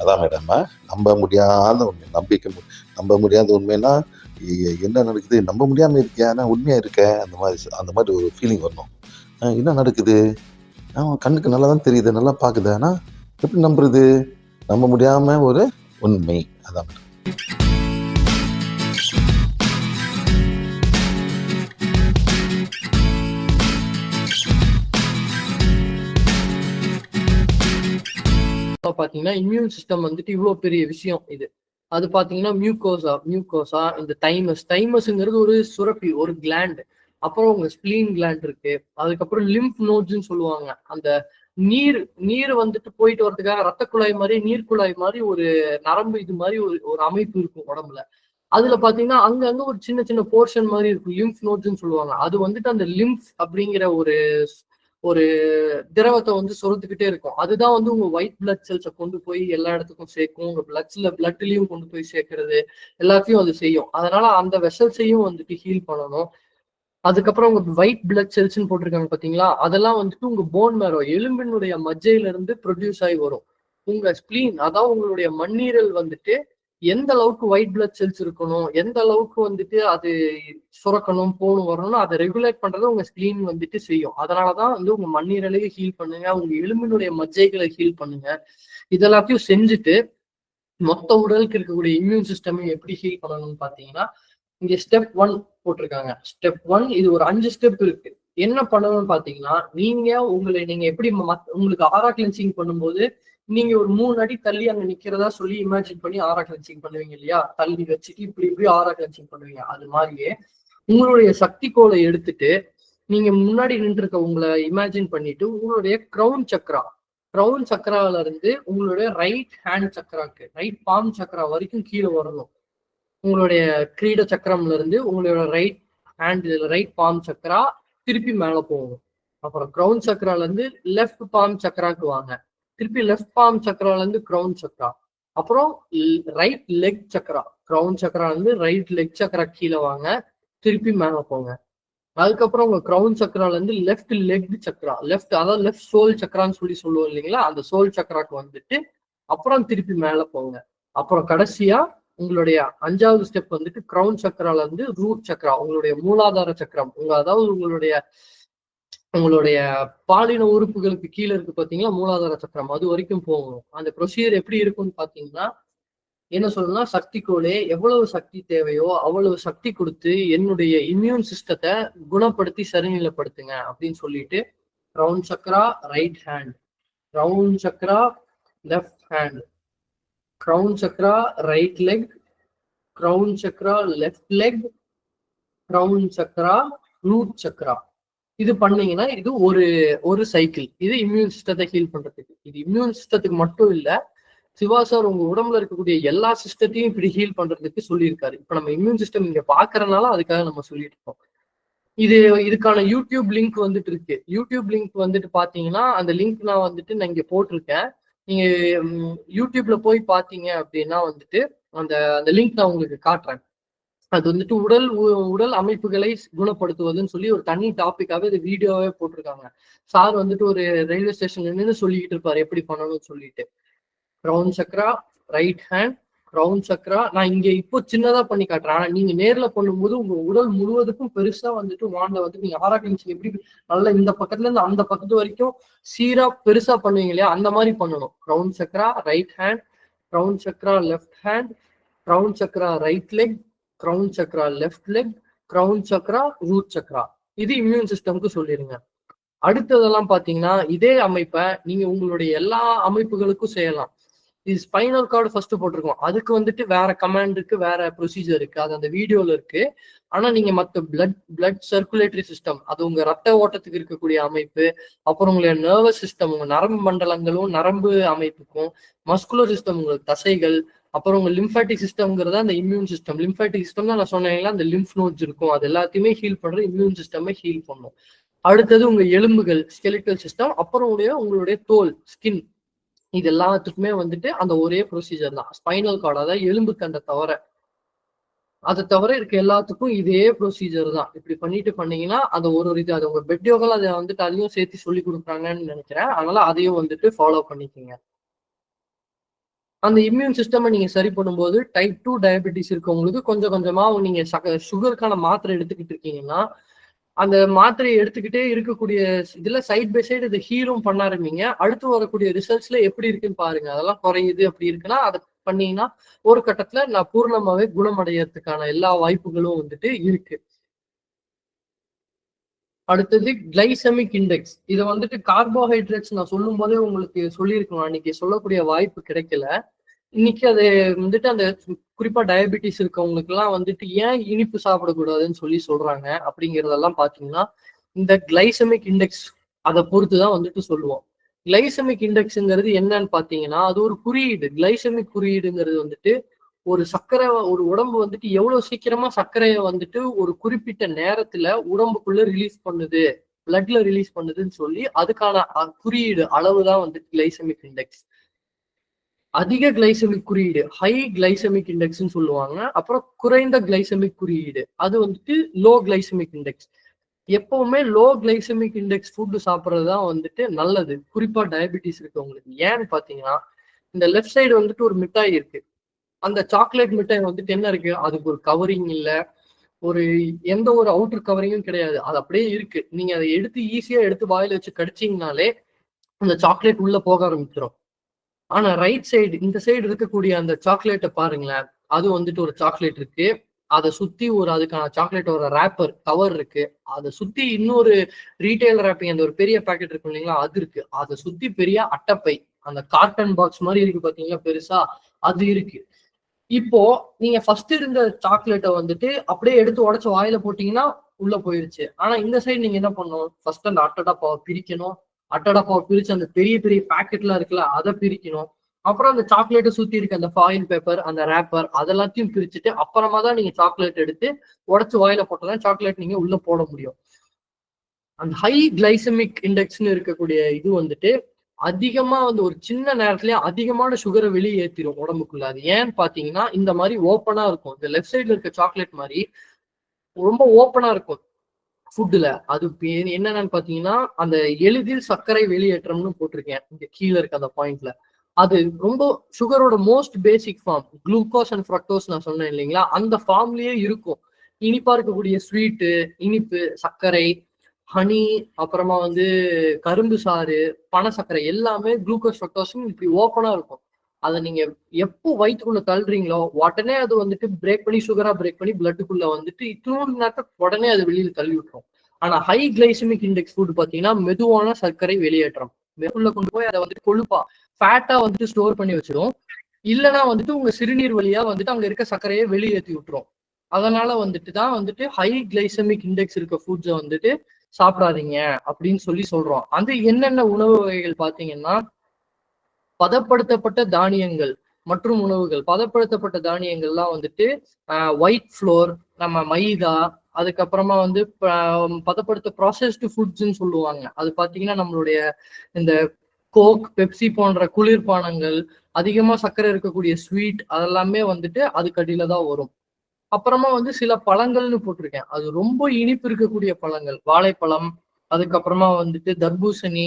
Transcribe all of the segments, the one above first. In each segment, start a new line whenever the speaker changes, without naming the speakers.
அதான் மேடம் நம்ப முடியாத உண்மை நம்பிக்கை நம்ப முடியாத உண்மைன்னா என்ன நடக்குது? நம்ப முடியாம இருக்கியா? நான் உண்மையா இருக்கேன் அந்த மாதிரி அந்த மாதிரி ஒரு ஃபீலிங் வரணும். என்ன நடக்குது? அவன் கண்ணுக்கு நல்லா தான் தெரியுது நல்லா பார்க்குது ஆனால் எப்படி நம்புறது? நம்ப முடியாம ஒரு உண்மை. அதான்
மேடம் பார்த்தீங்கன்னா இம்யூன் சிஸ்டம் வந்துட்டு இவ்வளோ பெரிய விஷயம் இது. அது பார்த்தீங்கன்னா மியூகோசா மியூகோசா இந்த தைமஸ் தைமஸ்ங்கிறது ஒரு சுரப்பி ஒரு கிளாண்ட் அப்புறம் உங்க ஸ்பிளீன் கிளாண்ட் இருக்கு. அதுக்கப்புறம் லிம்ப் நோட்ஸ்ன்னு சொல்லுவாங்க. அந்த நீர் நீர் வந்துட்டு போயிட்டு வரதுக்காக ரத்த குழாய் மாதிரி நீர் குழாய் மாதிரி ஒரு நரம்பு இது மாதிரி ஒரு ஒரு அமைப்பு இருக்கும் உடம்புல. அதுல பாத்தீங்கன்னா அங்க ஒரு சின்ன சின்ன போர்ஷன் மாதிரி இருக்கும். லிம்ப் நோட்ஸ்ன்னு சொல்லுவாங்க. அது வந்துட்டு அந்த லிம்ப் அப்படிங்கிற ஒரு ஒரு திரவத்தை வந்து சுரந்துக்கிட்டே இருக்கும். அதுதான் வந்து உங்க ஒயிட் பிளட் செல்ஸை கொண்டு போய் எல்லா இடத்துக்கும் சேர்க்கும். உங்க பிளட்ஸ்ல பிளட்லயும் கொண்டு போய் சேர்க்கறது. எல்லாத்தையும் அது செய்யும். அதனால அந்த வெசல்ஸையும் வந்துட்டு ஹீல் பண்ணணும். அதுக்கப்புறம் உங்க ஒயிட் பிளட் செல்ஸ்னு போட்டிருக்காங்க பாத்தீங்களா? அதெல்லாம் வந்துட்டு உங்க போன் மேரோ எலும்பினுடைய மஜ்ஜையில இருந்து ப்ரொடியூஸ் ஆகி வரும். உங்க ஸ்பிளீன் அதான் உங்களுடைய மண்ணீரல் வந்துட்டு எந்த அளவுக்கு ஒயிட் பிளட் செல்ஸ் இருக்கணும் எந்த அளவுக்கு வந்துட்டு அது சுரக்கணும் போகணும் வரணும்னு அதை ரெகுலேட் பண்றது உங்க ஸ்கிரீன் வந்துட்டு செய்யும். அதனாலதான் வந்து உங்க மண்ணீரலையும் ஹீல் பண்ணுங்க உங்க எலும்பினுடைய மஜ்ஜைகளை ஹீல் பண்ணுங்க. இதெல்லாத்தையும் செஞ்சுட்டு மொத்த உடலுக்கு இருக்கக்கூடிய இம்யூன் சிஸ்டம் எப்படி ஹீல் பண்ணணும்னு பாத்தீங்கன்னா இங்க ஸ்டெப் ஒன் போட்டிருக்காங்க. ஸ்டெப் ஒன் இது ஒரு அஞ்சு ஸ்டெப் இருக்கு. என்ன பண்ணணும்னு பாத்தீங்கன்னா நீங்க உங்களை நீங்க எப்படி மத்- உங்களுக்கு ஆரா கிளென்சிங் பண்ணும்போது நீங்க ஒரு மூணு அடி தள்ளி அங்க நிக்கிறதா சொல்லி இமேஜின் பண்ணி ஆரா கிளென்சிங் பண்ணுவீங்க இல்லையா? தள்ளி வச்சுட்டு இப்படி இப்படி ஆரா கிளென்சிங் பண்ணுவீங்க. அது மாதிரியே உங்களுடைய சக்தி கோலை எடுத்துட்டு நீங்க முன்னாடி நின்று இருக்க உங்களை இமேஜின் பண்ணிட்டு உங்களுடைய க்ரௌன் சக்ரா. க்ரௌன் சக்கரால இருந்து உங்களுடைய ரைட் ஹேண்ட் சக்கராக்கு ரைட் பாம் சக்கரா வரைக்கும் கீழே வரணும். உங்களுடைய கிரீட சக்கரம்ல இருந்து உங்களோட right hand right palm chakra திருப்பி மேல போகும் அப்புறம் க்ரௌன் சக்கரால இருந்து லெஃப்ட் பாம் சக்கராக்கு வாங்க. திருப்பி லெஃப்ட் பார்ம் சக்கரால இருந்து கிரவுன் சக்கரா. அப்புறம் ரைட் லெக் சக்கரா. க்ரவுன் சக்கராலருந்து ரைட் லெக் சக்கரா கீழே வாங்க. திருப்பி மேலே போங்க. அதுக்கப்புறம் உங்க க்ரௌன் சக்கரால இருந்து லெஃப்ட் லெக் சக்கரா. லெஃப்ட் அதாவது லெஃப்ட் சோல் சக்கரான்னு சொல்லி சொல்லுவோம் இல்லைங்களா? அந்த சோல் சக்கராக்கு வந்துட்டு அப்புறம் திருப்பி மேலே போங்க. அப்புறம் கடைசியா உங்களுடைய அஞ்சாவது ஸ்டெப் வந்துட்டு க்ரௌன் சக்கரால இருந்து ரூட் சக்கரா. உங்களுடைய மூலாதார சக்கரம். உங்க அதாவது உங்களுடைய உங்களுடைய பாலின உறுப்புகளுக்கு கீழே இருக்கு பார்த்தீங்கன்னா மூலாதார சக்கரம். அது வரைக்கும் போகணும் அந்த ப்ரொசீஜர் எப்படி இருக்கும்னு பார்த்தீங்கன்னா என்ன சொல்லணும்னா சக்தி கோலே எவ்வளவு சக்தி தேவையோ அவ்வளவு சக்தி கொடுத்து என்னுடைய இம்யூன் சிஸ்டத்தை குணப்படுத்தி சரிநிலைப்படுத்துங்க அப்படின்னு சொல்லிட்டு round chakra right hand round chakra left hand crown chakra right leg crown chakra left leg crown chakra ப்ளூத் chakra இது பண்ணீங்கன்னா இது ஒரு ஒரு சைக்கிள் இது இம்யூன் சிஸ்டத்தை ஹீல் பண்றதுக்கு. இது இம்யூன் சிஸ்டத்துக்கு மட்டும் இல்ல சிவா சார் உங்க உடம்புல இருக்கக்கூடிய எல்லா சிஸ்டத்தையும் இப்படி ஹீல் பண்றதுக்கு சொல்லியிருக்காரு. இப்ப நம்ம இம்யூன் சிஸ்டம் இங்க பாக்குறதுனால அதுக்காக நம்ம சொல்லிட்டு இருக்கோம். இது இதுக்கான யூடியூப் லிங்க் வந்துட்டு இருக்கு. யூடியூப் லிங்க் வந்துட்டு பாத்தீங்கன்னா அந்த லிங்க் நான் வந்துட்டு நான் இங்க போட்டிருக்கேன். நீங்க யூடியூப்ல போய் பாத்தீங்க அப்படின்னா வந்துட்டு அந்த அந்த லிங்க் நான் உங்களுக்கு காட்டுறேன். அது வந்துட்டு உடல் உ- உடல் அமைப்புகளை குணப்படுத்துவதுன்னு சொல்லி ஒரு தனி டாபிக்காவே இது வீடியோவே போட்டிருக்காங்க. சார் வந்துட்டு ஒரு ரயில்வே ஸ்டேஷன்ல நின்று சொல்லிக்கிட்டு இருப்பாரு எப்படி பண்ணணும்னு சொல்லிட்டு. Round chakra right hand round chakra நான் இங்க இப்போ சின்னதா பண்ணி காட்டுறேன். ஆனா நீங்க நேர்ல பண்ணும்போது உங்க உடல் முழுவதுக்கும் பெருசா வந்துட்டு வாண்ட வந்து நீங்க ஆராய்ச்சி எப்படி நல்லா இந்த பக்கத்துல இருந்து அந்த பக்கத்து வரைக்கும் சீரா பெருசா பண்ணுவீங்க இல்லையா அந்த மாதிரி பண்ணணும். Round chakra right hand round chakra left hand round chakra right leg crown chakra left leg crown chakra root chakra இது இம்யூன் சிஸ்டம்க்கு சொல்லிடுங்க அடுத்ததெல்லாம் பார்த்தீங்கன்னா இதே அமைப்பை நீங்க உங்களுடைய எல்லா அமைப்புகளுக்கும் செய்யலாம். இது ஸ்பைனல் கார்டு ஃபர்ஸ்ட் போட்டிருக்கோம். அதுக்கு வந்துட்டு வேற கமாண்ட் இருக்கு வேற ப்ரொசீஜர் இருக்கு. அது அந்த வீடியோல இருக்கு. ஆனா நீங்க மற்ற பிளட் பிளட் சர்க்குலேட்டரி சிஸ்டம் அது உங்க ரத்த ஓட்டத்துக்கு இருக்கக்கூடிய அமைப்பு அப்புறம் உங்களுடைய நர்வஸ் சிஸ்டம் உங்க நரம்பு மண்டலங்களும் நரம்பு அமைப்புக்கும் மஸ்குலர் சிஸ்டம் உங்களுக்கு தசைகள் அப்புறம் உங்க லிம்ஃபாட்டிக் சிஸ்டம்ங்கிறத அந்த இம்யூன் சிஸ்டம் லிம்ஃபாட்டிக் சிஸ்டம் தான் நான் சொன்னேன் அந்த லிம்ஃப் நோட்ஸ் இருக்கும். அது எல்லாத்தையுமே ஹீல் பண்ற இம்யூன் சிஸ்டமே ஹீல் பண்ணும். அடுத்தது உங்க எலும்புகள் ஸ்கெலிட்டல் சிஸ்டம் அப்புறம் உடைய உங்களுடைய தோல் ஸ்கின் இது எல்லாத்துக்குமே வந்துட்டு அந்த ஒரே ப்ரொசீஜர் தான். ஸ்பைனல் கார்டு அதாவது எலும்பு கண்டை தவிர அதை தவிர இருக்க எல்லாத்துக்கும் இதே ப்ரொசீஜர் தான். இப்படி பண்ணிட்டு பண்ணீங்கன்னா அது ஒரு ஒரு இது அது உங்க பெட் யோகால அதை வந்துட்டு அதையும் சேர்த்து சொல்லி கொடுக்குறாங்கன்னு நினைக்கிறேன். அதனால அதையும் வந்துட்டு ஃபாலோ பண்ணிக்கோங்க. அந்த இம்யூன் சிஸ்டமை நீங்க சரி பண்ணும்போது டைப் டூ டயபெட்டிஸ் இருக்கவங்களுக்கு கொஞ்சம் கொஞ்சமா நீங்க சுகருக்கான மாத்திரை எடுத்துக்கிட்டு இருக்கீங்கன்னா அந்த மாத்திரையை எடுத்துக்கிட்டே இருக்கக்கூடிய இதுல சைட் பை சைடு இதை ஹீலும் பண்ண ஆரம்பிங்க. அடுத்து வரக்கூடிய ரிசல்ட்ஸ்ல எப்படி இருக்குன்னு பாருங்க. அதெல்லாம் குறையுது அப்படி இருக்குன்னா அதை பண்ணீங்கன்னா ஒரு கட்டத்துல நான் பூர்ணமாவே குணமடையறதுக்கான எல்லா வாய்ப்புகளும் வந்துட்டு இருக்கு. அடுத்தது கிளைசமிக் இண்டெக்ஸ் இதை வந்துட்டு கார்போஹைட்ரேட்ஸ் நான் சொல்லும் போதே உங்களுக்கு சொல்லியிருக்கணும். அன்னைக்கு சொல்லக்கூடிய வாய்ப்பு கிடைக்கல. இன்னைக்கு அது வந்துட்டு அந்த குறிப்பா டயபெட்டிஸ் இருக்கவங்களுக்கு எல்லாம் வந்துட்டு ஏன் இனிப்பு சாப்பிடக்கூடாதுன்னு சொல்லி சொல்றாங்க அப்படிங்கறதெல்லாம் பாத்தீங்கன்னா இந்த கிளைசமிக் இண்டெக்ஸ் அதை பொறுத்து தான் வந்துட்டு சொல்லுவோம். கிளைசமிக் இண்டெக்ஸ்ங்கிறது என்னன்னு பாத்தீங்கன்னா அது ஒரு குறியீடு. கிளைசமிக் குறியீடுங்கிறது வந்துட்டு ஒரு சர்க்கரை ஒரு உடம்பு வந்துட்டு எவ்வளவு சீக்கிரமா சர்க்கரையை வந்துட்டு ஒரு குறிப்பிட்ட நேரத்துல உடம்புக்குள்ள ரிலீஸ் பண்ணுது பிளட்ல ரிலீஸ் பண்ணுதுன்னு சொல்லி அதுக்கான குறியீடு அளவு தான் வந்துட்டு கிளைசமிக் இண்டெக்ஸ் அதிக கிளைசமிக் குறியீடு ஹை கிளைசமிக் இண்டெக்ஸ்னு சொல்லுவாங்க. அப்புறம் குறைந்த கிளைசமிக் குறியீடு அது வந்துட்டு லோ கிளைசமிக் இண்டெக்ஸ் எப்பவுமே லோ கிளைசமிக் இண்டெக்ஸ் ஃபுட்டு சாப்பிட்றது தான் வந்துட்டு நல்லது. குறிப்பா டயபிட்டிஸ் இருக்கவங்களுக்கு. ஏன்னு பாத்தீங்கன்னா இந்த லெஃப்ட் சைடு வந்துட்டு ஒரு மிட்டாய் இருக்கு. அந்த சாக்லேட் மிட்டாய் வந்துட்டு என்ன இருக்கு? அதுக்கு ஒரு கவரிங் இல்ல. ஒரு எந்த ஒரு அவுட்டர் கவரிங்கும் கிடையாது. அது அப்படியே இருக்கு. நீங்க அதை எடுத்து ஈஸியா எடுத்து வாயில வச்சு கடிச்சிங்கனாலே அந்த சாக்லேட் உள்ள போக ஆரம்பிச்சிடும் ஆனா ரைட் சைடு இந்த சைடு இருக்கக்கூடிய அந்த சாக்லேட்டை பாருங்களேன். அது வந்துட்டு ஒரு சாக்லேட் இருக்கு. அதை சுத்தி ஒரு அதுக்கான சாக்லேட்டோட ரேப்பர் கவர் இருக்கு. அதை சுத்தி இன்னொரு ரீட்டைல் ரேப்பிங் அந்த ஒரு பெரிய பேக்கெட் இருக்கும் இல்லைங்களா? அது இருக்கு. அதை சுத்தி பெரிய அட்டப்பை அந்த கார்டன் பாக்ஸ் மாதிரி இருக்கு பாத்தீங்களா? பெருசா அது இருக்கு. இப்போ நீங்க ஃபர்ஸ்ட் இருந்த சாக்லேட்டை வந்துட்டு அப்படியே எடுத்து உடச்சு வாயில போட்டீங்கன்னா உள்ள போயிருச்சு. ஆனா இந்த சைடு நீங்க என்ன பண்ணணும்? ஃபர்ஸ்ட் அந்த அட்டடா பாவை பிரிக்கணும். அட்டடா பாவை பிரிச்சு அந்த பெரிய பெரிய பேக்கெட்லாம் இருக்குல்ல அதை பிரிக்கணும். அப்புறம் அந்த சாக்லேட்டை சுத்தி இருக்க அந்த ஃபாயில் பேப்பர் அந்த ரேப்பர் அதெல்லாத்தையும் பிரிச்சுட்டு அப்புறமா தான் நீங்க சாக்லேட் எடுத்து உடச்சு வாயில போட்டதான் சாக்லேட் நீங்க உள்ள போட முடியும். அந்த ஹை கிளைசமிக் இண்டெக்ஸ்னு இருக்கக்கூடிய இது வந்துட்டு அதிகமா வந்து ஒரு சின்ன நேரத்துல அதிகமான சுகரை வெளியேற்றிடும் உடம்புக்குள்ள. அது ஏன்னு பாத்தீங்கன்னா இந்த மாதிரி ஓப்பனா இருக்கும். இந்த லெஃப்ட் சைட்ல இருக்க சாக்லேட் மாதிரி ரொம்ப ஓப்பனா இருக்கும் ஃபுட்டுல அது என்னென்னு பாத்தீங்கன்னா அந்த எளிதில் சர்க்கரை வெளியேற்றம்னு போட்டிருக்கேன். இங்க கீழே இருக்க அந்த பாயிண்ட்ல அது ரொம்ப சுகரோட most basic form glucose and fructose நான் சொன்னேன் இல்லைங்களா? அந்த ஃபார்ம்லயே இருக்கும். இனிப்பா இருக்கக்கூடிய ஸ்வீட்டு இனிப்பு சர்க்கரை ஹனி அப்புறமா வந்து கரும்பு சாறு பனை சர்க்கரை எல்லாமே குளுக்கோஸ் ஃப்ரக்டோஸும் இப்படி ஓப்பனா இருக்கும். அதை நீங்க எப்போ வயிற்றுக்குள்ள தள்ளுறீங்களோ உடனே அது வந்துட்டு பிரேக் பண்ணி சுகரா பிரேக் பண்ணி பிளட்டுக்குள்ள வந்துட்டு இத்தனோடு நேரத்துக்கு உடனே அது வெளியில தள்ளி விட்டுரும் ஆனா ஹை கிளைசமிக் இண்டெக்ஸ் ஃபுட் பாத்தீங்கன்னா மெதுவான சர்க்கரை வெளியேற்றம். மெதுள்ள கொண்டு போய் அதை வந்துட்டு கொழுப்பா ஃபேட்டா வந்துட்டு ஸ்டோர் பண்ணி வச்சிடும் இல்லைன்னா வந்துட்டு உங்க சிறுநீர் வழியா வந்துட்டு அங்க இருக்க சர்க்கரையை வெளியேற்றி விட்டுரும். அதனால வந்துட்டு தான் வந்துட்டு ஹை கிளைசமிக் இண்டெக்ஸ் இருக்க ஃபுட்ஸை வந்துட்டு சாப்பிடாதீங்க அப்படின்னு சொல்லி சொல்றோம். அந்த என்னென்ன உணவு வகைகள் பாத்தீங்கன்னா பதப்படுத்தப்பட்ட தானியங்கள் மற்றும் உணவுகள். பதப்படுத்தப்பட்ட தானியங்கள்லாம் வந்துட்டு ஒயிட் ஃப்ளோர் நம்ம மைதா அதுக்கப்புறமா வந்து பதப்படுத்த ப்ராசஸ்டு ஃபுட்ஸ்ன்னு சொல்லுவாங்க. அது பார்த்தீங்கன்னா நம்மளுடைய இந்த கோக் பெப்சி போன்ற குளிர்பானங்கள் அதிகமா சர்க்கரை இருக்கக்கூடிய ஸ்வீட் அதெல்லாமே வந்துட்டு அதுக்கடியில தான் வரும். அப்புறமா வந்து சில பழங்கள்னு போட்டிருக்கேன். அது ரொம்ப இனிப்பு இருக்கக்கூடிய பழங்கள். வாழைப்பழம் அதுக்கப்புறமா வந்துட்டு தர்பூசணி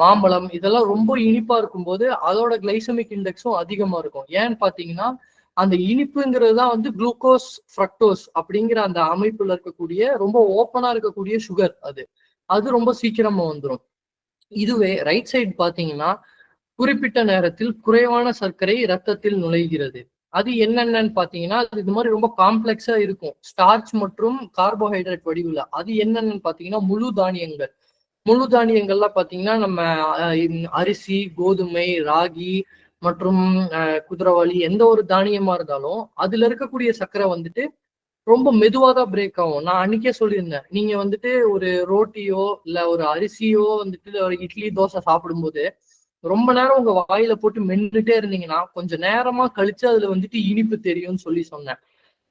மாம்பழம் இதெல்லாம் ரொம்ப இனிப்பா இருக்கும்போது அதோட கிளைசமிக் இண்டெக்ஸும் அதிகமா இருக்கும். ஏன்னு பாத்தீங்கன்னா அந்த இனிப்புங்கிறது தான் வந்து குளுக்கோஸ் ஃப்ரக்டோஸ் அப்படிங்கிற அந்த அமைப்புல இருக்கக்கூடிய ரொம்ப ஓப்பனா இருக்கக்கூடிய சுகர் அது. அது ரொம்ப சீக்கிரமா வந்துடும் இதுவே ரைட் சைடு பாத்தீங்கன்னா குறிப்பிட்ட நேரத்தில் குறைவான சர்க்கரை ரத்தத்தில் நுழைகிறது. அது என்னென்னு பாத்தீங்கன்னா அது இது மாதிரி ரொம்ப காம்ப்ளெக்ஸா இருக்கும். ஸ்டார்ச் மற்றும் கார்போஹைட்ரேட் வடிவில். அது என்னென்னு பாத்தீங்கன்னா முழு தானியங்கள். முழு தானியங்கள்லாம் பாத்தீங்கன்னா நம்ம அரிசி கோதுமை ராகி மற்றும் குதிரவாளி எந்த ஒரு தானியமா இருந்தாலும் அதுல இருக்கக்கூடிய சர்க்கரை வந்துட்டு ரொம்ப மெதுவாக தான் பிரேக் ஆகும். நான் அன்னைக்கே சொல்லியிருந்தேன். நீங்க வந்துட்டு ஒரு ரோட்டியோ இல்ல ஒரு அரிசியோ வந்துட்டு ஒரு இட்லி தோசை சாப்பிடும்போது ரொம்ப நேரம் உங்க வாயில போட்டு மென்றுட்டே இருந்தீங்கன்னா கொஞ்சம் நேரமா கழிச்சு அதுல வந்துட்டு இனிப்பு தெரியும்னு சொல்லி சொன்னேன்.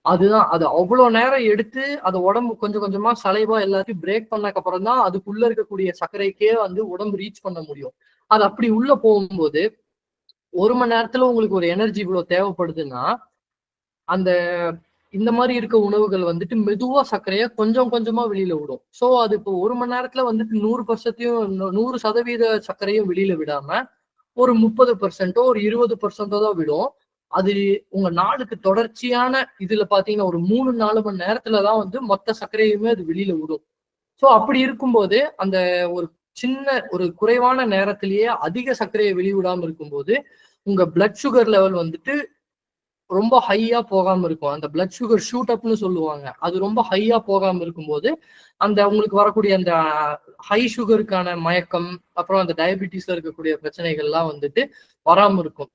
அதுதான் அது அவ்வளவு நேரம் எடுத்து அது உடம்பு கொஞ்சம் கொஞ்சமா சலைவா எல்லாத்தையும் பிரேக் பண்ணக்கு அப்புறம் தான் அதுக்குள்ள இருக்கக்கூடிய சர்க்கரைக்கே வந்து உடம்பு ரீச் பண்ண முடியும். அது அப்படி உள்ள போகும்போது ஒரு மணி நேரத்துல உங்களுக்கு ஒரு எனர்ஜி இவ்வளவு தேவைப்படுதுன்னா அந்த இந்த மாதிரி இருக்க உணவுகள் வந்துட்டு மெதுவா சர்க்கரைய கொஞ்சம் கொஞ்சமா வெளியில விடும் சோ அது இப்போ ஒரு மணி நேரத்துல வந்துட்டு நூறு பர்சத்தையும் நூறு சதவீத சர்க்கரையும் வெளியில விடாம ஒரு முப்பது பர்சன்டோ ஒரு இருபது பர்சன்டோ தான் விடும். அது உங்க நாளுக்கு தொடர்ச்சியான இதுல பாத்தீங்கன்னா ஒரு மூணு நாலு மணி நேரத்துலதான் வந்து மொத்த சர்க்கரையுமே அது வெளியில விடும் சோ அப்படி இருக்கும்போது அந்த ஒரு சின்ன ஒரு குறைவான நேரத்திலேயே அதிக சர்க்கரையை வெளிவிடாம இருக்கும்போது உங்க பிளட் சுகர் லெவல் வந்துட்டு ரொம்ப ஹையா போகாம இருக்கும். அந்த பிளட் சுகர் ஷூட் அப்னு சொல்லுவாங்க. அது ரொம்ப ஹையா போகாம இருக்கும்போது அந்த உங்களுக்கு வரக்கூடிய அந்த ஹை சுகருக்கான மயக்கம் அப்புறம் அந்த டயபிட்டிஸ்ல இருக்கக்கூடிய பிரச்சனைகள்லாம் வந்துட்டு வராம இருக்கும்.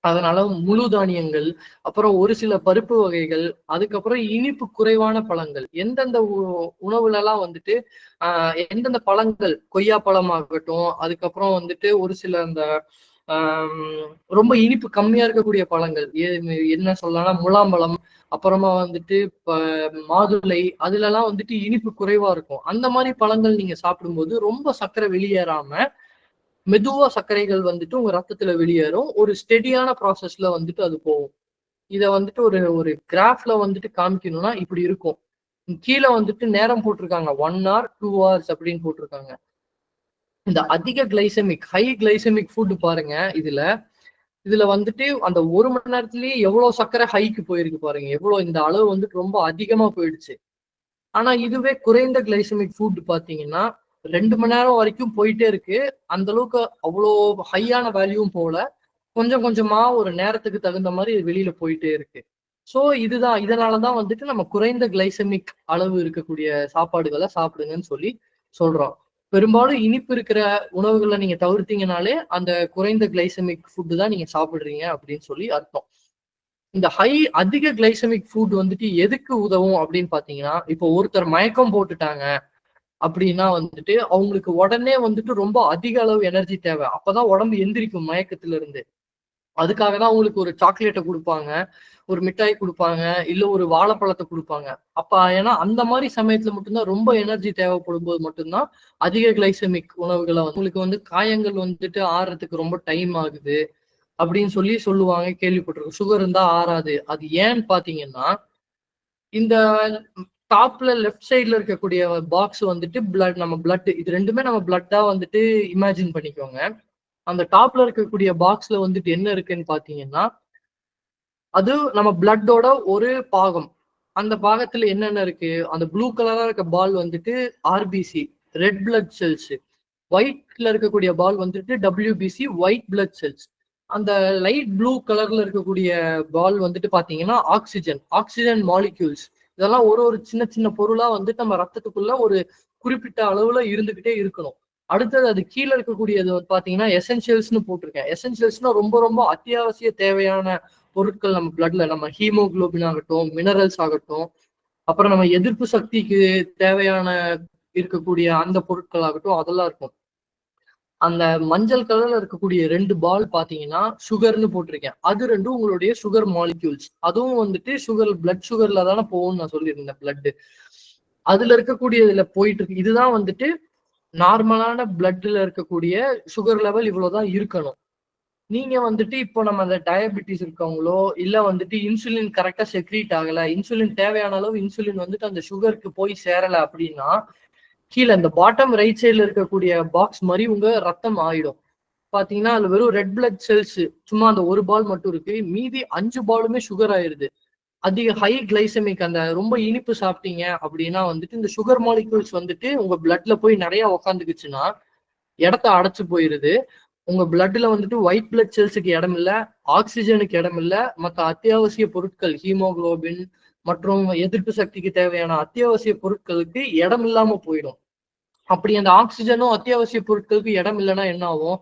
அதனால முழு தானியங்கள் அப்புறம் ஒரு சில பருப்பு வகைகள் அதுக்கப்புறம் இனிப்பு குறைவான பழங்கள் எந்தெந்த உ- உணவுல எல்லாம் வந்துட்டு ஆஹ் எந்தெந்த பழங்கள் கொய்யா பழமாகட்டும் அதுக்கப்புறம் வந்துட்டு ஒரு சில அந்த ரொம்ப இனிப்பு கம்மியா இருக்கக்கூடிய பழங்கள். ஏ- என்ன சொல்லலாம்னா முலாம்பழம் அப்புறமா வந்துட்டு மாதுளை அதுல எல்லாம் வந்துட்டு இனிப்பு குறைவா இருக்கும். அந்த மாதிரி பழங்கள் நீங்க சாப்பிடும்போது ரொம்ப சர்க்கரை வெளியேறாம மெதுவா சர்க்கரைகள் வந்துட்டு உங்க ரத்தத்துல வெளியேறும். ஒரு ஸ்டெடியான ப்ராசஸ்ல வந்துட்டு அது போகும். இதை வந்துட்டு ஒரு ஒரு கிராஃப்ல வந்துட்டு காமிக்கணும்னா இப்படி இருக்கும். கீழே வந்துட்டு நேரம் போட்டிருக்காங்க. ஒன் ஹவர் டூ ஹவர்ஸ் அப்படின்னு போட்டிருக்காங்க. இந்த அதிக கிளைசமிக் ஹை கிளைசமிக் ஃபுட் பாருங்க இதுல. இதுல வந்துட்டு அந்த ஒரு மணி நேரத்திலேயே எவ்வளவு சர்க்கரை ஹைக்கு போயிருக்கு பாருங்க. எவ்வளவு இந்த அளவு வந்துட்டு ரொம்ப அதிகமா போயிடுச்சு. ஆனா இதுவே குறைந்த கிளைசமிக் ஃபுட் பாத்தீங்கன்னா ரெண்டு மணி நேரம் வரைக்கும் போயிட்டே இருக்கு. அந்த அளவுக்கு அவ்வளோ ஹையான வேல்யூவும் போல கொஞ்சம் கொஞ்சமா ஒரு நேரத்துக்கு தகுந்த மாதிரி வெளியில போயிட்டே இருக்கு. ஸோ இதுதான். இதனாலதான் வந்துட்டு நம்ம குறைந்த கிளைசமிக் அளவு இருக்கக்கூடிய சாப்பாடுகளை சாப்பிடுங்கன்னு சொல்லி சொல்றோம். பெரும்பாலும் இனிப்பு இருக்கிற உணவுகளை நீங்க தவிர்த்தீங்கனாலே அந்த குறைந்த கிளைசமிக் ஃபுட்டு தான் நீங்க சாப்பிடுறீங்க அப்படின்னு சொல்லி அர்த்தம். இந்த ஹை அதிக கிளைசமிக் ஃபுட் வந்துட்டு எதுக்கு உதவும் அப்படின்னு பாத்தீங்கன்னா இப்போ ஒருத்தர் மயக்கம் போட்டுட்டாங்க அப்படின்னா வந்துட்டு அவங்களுக்கு உடனே வந்துட்டு ரொம்ப அதிக அளவு எனர்ஜி தேவை. அப்பதான் உடம்பு எந்திரிக்கும் மயக்கத்துல இருந்து அதுக்காக தான் அவங்களுக்கு ஒரு சாக்லேட்டை கொடுப்பாங்க ஒரு மிட்டாய் கொடுப்பாங்க இல்ல ஒரு வாழைப்பழத்தை கொடுப்பாங்க. அப்ப ஏன்னா அந்த மாதிரி சமயத்துல மட்டும்தான் ரொம்ப எனர்ஜி தேவைப்படும் போது மட்டும்தான் அதிக கிளைசமிக் உணவுகளை உங்களுக்கு வந்து காயங்கள் வந்துட்டு ஆறுறதுக்கு ரொம்ப டைம் ஆகுது அப்படின்னு சொல்லி சொல்லுவாங்க கேள்விப்பட்டிருக்கோம். சுகர் இருந்தா ஆறாது. அது ஏன்னு பாத்தீங்கன்னா இந்த டாப்ல லெஃப்ட் சைட்ல இருக்கக்கூடிய பாக்ஸ் வந்துட்டு பிளட் நம்ம பிளட் இது ரெண்டுமே நம்ம பிளட்டா வந்துட்டு இமேஜின் பண்ணிக்கோங்க. அந்த டாப்ல இருக்கக்கூடிய பாக்ஸ்ல வந்துட்டு என்ன இருக்குன்னு பாத்தீங்கன்னா அது நம்ம பிளட்டோட ஒரு பாகம். அந்த பாகத்துல என்னென்ன இருக்கு? அந்த ப்ளூ கலரா இருக்க பால் வந்துட்டு ஆர்பிசி ரெட் பிளட் செல்ஸ் ஒயிட்ல இருக்கக்கூடிய பால் வந்துட்டு டபிள்யூபிசி ஒயிட் பிளட் செல்ஸ் அந்த லைட் ப்ளூ கலர்ல இருக்கக்கூடிய பால் வந்துட்டு பாத்தீங்கன்னா ஆக்சிஜன் ஆக்சிஜன் மாலிக்யூல்ஸ் இதெல்லாம் ஒரு ஒரு சின்ன சின்ன பொருளா வந்துட்டு நம்ம ரத்தத்துக்குள்ள ஒரு குறிப்பிட்ட அளவுல இருந்துகிட்டே இருக்கணும். அடுத்தது அது கீழே இருக்கக்கூடியது வந்து பாத்தீங்கன்னா எசென்சியல்ஸ்னு போட்டிருக்கேன். எசென்சியல்ஸ்னா ரொம்ப ரொம்ப அத்தியாவசிய தேவையான பொருட்கள் நம்ம பிளட்ல நம்ம ஹீமோகுளோபின் ஆகட்டும் மினரல்ஸ் ஆகட்டும் அப்புறம் நம்ம எதிர்ப்பு சக்திக்கு தேவையான இருக்கக்கூடிய அந்த பொருட்கள் ஆகட்டும் அதெல்லாம் இருக்கும். அந்த மஞ்சள் கலர்ல இருக்கக்கூடிய ரெண்டு பால் பாத்தீங்கன்னா சுகர்னு போட்டிருக்கேன். அது ரெண்டும் உங்களுடைய சுகர் மாலிக்யூல்ஸ் அதுவும் வந்துட்டு சுகர் பிளட் சுகர்ல தானே போகும்னு நான் சொல்லியிருந்தேன் பிளட் அதுல இருக்கக்கூடிய இதுல போயிட்டு இருக்கு. இதுதான் வந்துட்டு நார்மலான பிளட்ல இருக்கக்கூடிய சுகர் லெவல் இவ்வளவுதான் இருக்கணும். நீங்க வந்துட்டு இப்போ நம்ம அந்த டயபிட்டிஸ் இருக்கவங்களோ இல்ல வந்துட்டு இன்சுலின் கரெக்டா செக்ரீட் ஆகல இன்சுலின் தேவையான அளவு இன்சுலின் வந்துட்டு அந்த சுகருக்கு போய் சேரல அப்படின்னா கீழே இந்த பாட்டம் ரைட் சைடில் இருக்கக்கூடிய பாக்ஸ் மாதிரி உங்க ரத்தம் ஆயிடும். பாத்தீங்கன்னா அதுல வெறும் ரெட் பிளட் செல்ஸ் சும்மா அந்த ஒரு பால் மட்டும் இருக்கு மீதி அஞ்சு பாலுமே சுகர் ஆயிருது. அதிக ஹை கிளைசமிக் அந்த ரொம்ப இனிப்பு சாப்பிட்டீங்க அப்படின்னா வந்துட்டு இந்த சுகர் மாலிகூல்ஸ் வந்துட்டு உங்க பிளட்ல போய் நிறைய உக்காந்துக்குச்சுன்னா இடத்த அடைச்சு போயிருது. உங்க பிளட்ல வந்துட்டு ஒயிட் பிளட் செல்ஸுக்கு இடம் இல்லை ஆக்சிஜனுக்கு இடம் இல்லை. மற்ற அத்தியாவசிய பொருட்கள் ஹீமோகுளோபின் மற்றும் எதிர்ப்பு சக்திக்கு தேவையான அத்தியாவசிய பொருட்களுக்கு இடம் இல்லாம போயிடும். அப்படி அந்த ஆக்சிஜனும் அத்தியாவசிய பொருட்களுக்கு இடம் இல்லைன்னா என்ன ஆகும்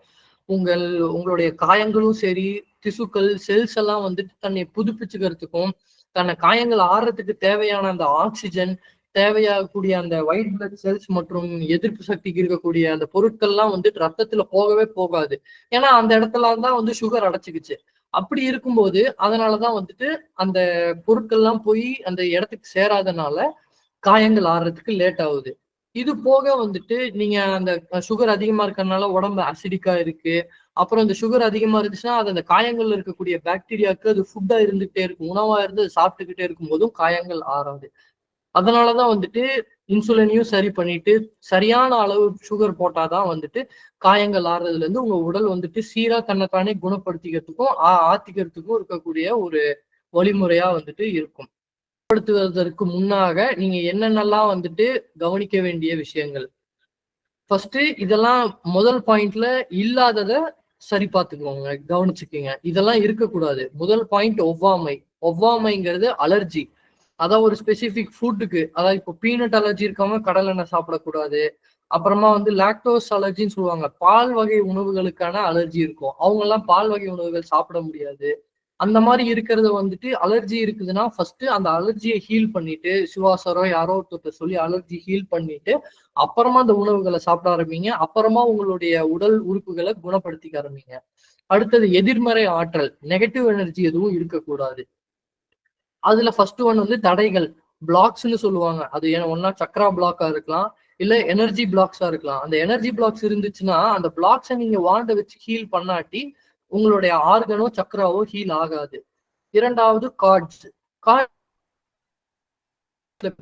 உங்கள் உங்களுடைய காயங்களும் சரி திசுக்கள் செல்ஸ் எல்லாம் வந்துட்டு தன்னை புதுப்பிச்சுக்கிறதுக்கும் தன்னை காயங்கள் ஆறுறதுக்கு தேவையான அந்த ஆக்சிஜன் தேவையாகக்கூடிய அந்த ஒயிட் பிளட் செல்ஸ் மற்றும் எதிர்ப்பு சக்திக்கு இருக்கக்கூடிய அந்த பொருட்கள்லாம் வந்துட்டு ரத்தத்துல போகவே போகாது. ஏன்னா அந்த இடத்துல தான் வந்து சுகர் அடைச்சிக்கிச்சு அப்படி இருக்கும்போது அதனாலதான் வந்துட்டு அந்த பொருட்கள்லாம் போய் அந்த இடத்துக்கு சேராதனால காயங்கள் ஆடுறதுக்கு லேட் ஆகுது. இது போக வந்துட்டு நீங்க அந்த சுகர் அதிகமா இருக்கறனால உடம்பு அசிடிக்கா இருக்கு. அப்புறம் இந்த சுகர் அதிகமா இருந்துச்சுன்னா அது அந்த காயங்கள்ல இருக்கக்கூடிய பாக்டீரியாவுக்கு அது ஃபுட்டா இருந்துகிட்டே இருக்கும். உணவா இருந்து சாப்பிட்டுக்கிட்டே இருக்கும் போதும் காயங்கள் ஆறாது. அதனாலதான் வந்துட்டு இன்சுலினையும் சரி பண்ணிட்டு சரியான அளவு சுகர் போட்டாதான் வந்துட்டு காயங்கள் ஆறுறதுல இருந்து உங்க உடல் வந்துட்டு சீரா தன்னைத்தானே குணப்படுத்திக்கிறதுக்கும் ஆ- ஆத்திக்கிறதுக்கும் இருக்கக்கூடிய ஒரு வழிமுறையா வந்துட்டு இருக்கும். குணப்படுத்துவதற்கு முன்னாக நீங்க என்னென்னலாம் வந்துட்டு கவனிக்க வேண்டிய விஷயங்கள்? ஃபர்ஸ்ட் இதெல்லாம் முதல் பாயிண்ட்ல இல்லாதத சரி பார்த்துக்கோங்க கவனிச்சுக்கோங்க. இதெல்லாம் இருக்கக்கூடாது. முதல் பாயிண்ட் ஒவ்வாமை. ஒவ்வாமைங்கிறது அலர்ஜி அதான் ஒரு ஸ்பெசிஃபிக் ஃபுட்டுக்கு அதாவது இப்போ பீனட் அலர்ஜி இருக்கவங்க கடல் எண்ணெய் சாப்பிடக்கூடாது. அப்புறமா வந்து லாக்டோஸ் அலர்ஜின்னு சொல்லுவாங்க. பால் வகை உணவுகளுக்கான அலர்ஜி இருக்கும். அவங்க எல்லாம் பால் வகை உணவுகள் சாப்பிட முடியாது. அந்த மாதிரி இருக்கிறத வந்துட்டு அலர்ஜி இருக்குதுன்னா ஃபர்ஸ்ட் அந்த அலர்ஜியை ஹீல் பண்ணிட்டு சிவாசரோ யாரோ ஒருத்தர் சொல்லி அலர்ஜி ஹீல் பண்ணிட்டு அப்புறமா அந்த உணவுகளை சாப்பிட ஆரம்பிங்க. அப்புறமா உங்களுடைய உடல் உறுப்புகளை குணப்படுத்திக்க ஆரம்பிங்க. அடுத்தது எதிர்மறை ஆற்றல் நெகட்டிவ் எனர்ஜி எதுவும் இருக்கக்கூடாது. அதுல ஃபர்ஸ்ட் ஒன் வந்து தடைகள் பிளாக்ஸ்ன்னு சொல்லுவாங்க. அது ஒன்னா சக்ரா பிளாக்கா இருக்கலாம் இல்ல எனர்ஜி பிளாக்ஸா இருக்கலாம். அந்த எனர்ஜி பிளாக்ஸ் இருந்துச்சுன்னா அந்த பிளாக்ஸை நீங்க வாண்ட வச்சு ஹீல் பண்ணாட்டி உங்களுடைய ஆர்கனோ சக்கராவோ ஹீல் ஆகாது. இரண்டாவது கார்ட்ஸ் கார்ட்ல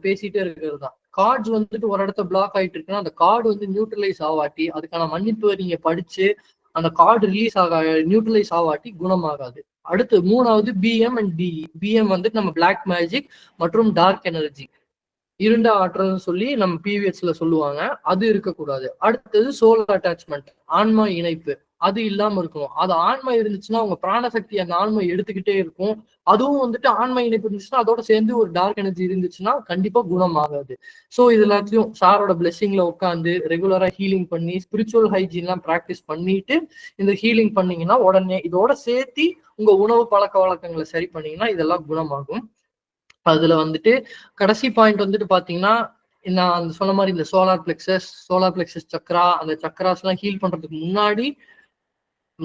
பேசிட்டே இருக்கிறது தான் கார்ட்ஸ் வந்துட்டு ஒரு இடத்த பிளாக் ஆயிட்டு இருக்குன்னா அந்த கார்டு வந்து நியூட்ரலைஸ் ஆவாட்டி அதுக்கான மன்னிப்பு நீங்க படிச்சு அந்த கார்டு ரிலீஸ் ஆக நியூட்ரலைஸ் ஆவாட்டி குணமாகாது. அடுத்து மூணாவது B M and D E B M வந்துட்டு நம்ம பிளாக் மேஜிக் மற்றும் டார்க் எனர்ஜி இருண்ட ஆற்றல்னு சொல்லி நம்ம பிவிஎஸ்ல சொல்லுவாங்க. அது இருக்கக்கூடாது. அடுத்தது சோல் அட்டாச்மெண்ட் ஆன்மா இணைப்பு. அது இல்லாம இருக்கும் அது ஆண்மை இருந்துச்சுன்னா அவங்க பிராணசக்தி அந்த ஆண்மை எடுத்துக்கிட்டே இருக்கும். அதுவும் வந்துட்டு ஆண்மை இணைப்பு இருந்துச்சுன்னா அதோட சேர்ந்து ஒரு டார்க் எனர்ஜி இருந்துச்சுன்னா கண்டிப்பா குணமாகாது ஸோ இது எல்லாத்தையும் சாரோட பிளெஸிங்ல உட்காந்து ரெகுலரா ஹீலிங் பண்ணி ஸ்பிரிச்சுவல் ஹைஜீன்லாம் ப்ராக்டிஸ் பண்ணிட்டு இந்த ஹீலிங் பண்ணீங்கன்னா உடனே இதோட சேர்த்து உங்க உணவு பழக்க வழக்கங்களை சரி பண்ணீங்கன்னா இதெல்லாம் குணமாகும். அதுல வந்துட்டு கடைசி பாயிண்ட் வந்துட்டு பாத்தீங்கன்னா நான் அந்த சொன்ன மாதிரி இந்த solar plexus solar plexus chakra அந்த சக்ராஸ் எல்லாம் ஹீல் பண்றதுக்கு முன்னாடி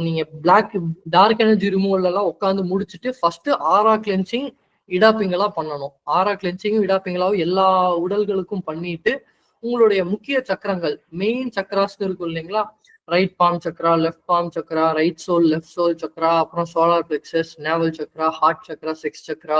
நீங்க பிளாக் டார்க் எனர்ஜி ரிமூவல் எல்லாம் உட்காந்து முடிச்சுட்டு ஃபர்ஸ்ட் ஆரா கிளென்சிங் இடாப்பிங்களா பண்ணணும். ஆரா கிளென்சிங்கும் இடாப்பிங்களாவும் எல்லா உடல்களுக்கும் பண்ணிட்டு உங்களுடைய முக்கிய சக்கரங்கள் மெயின் சக்கராஸ் இருக்கும் இல்லைங்களா? Right palm chakra left palm chakra right sole left sole chakra அப்புறம் solar plexus navel chakra heart chakra sex chakra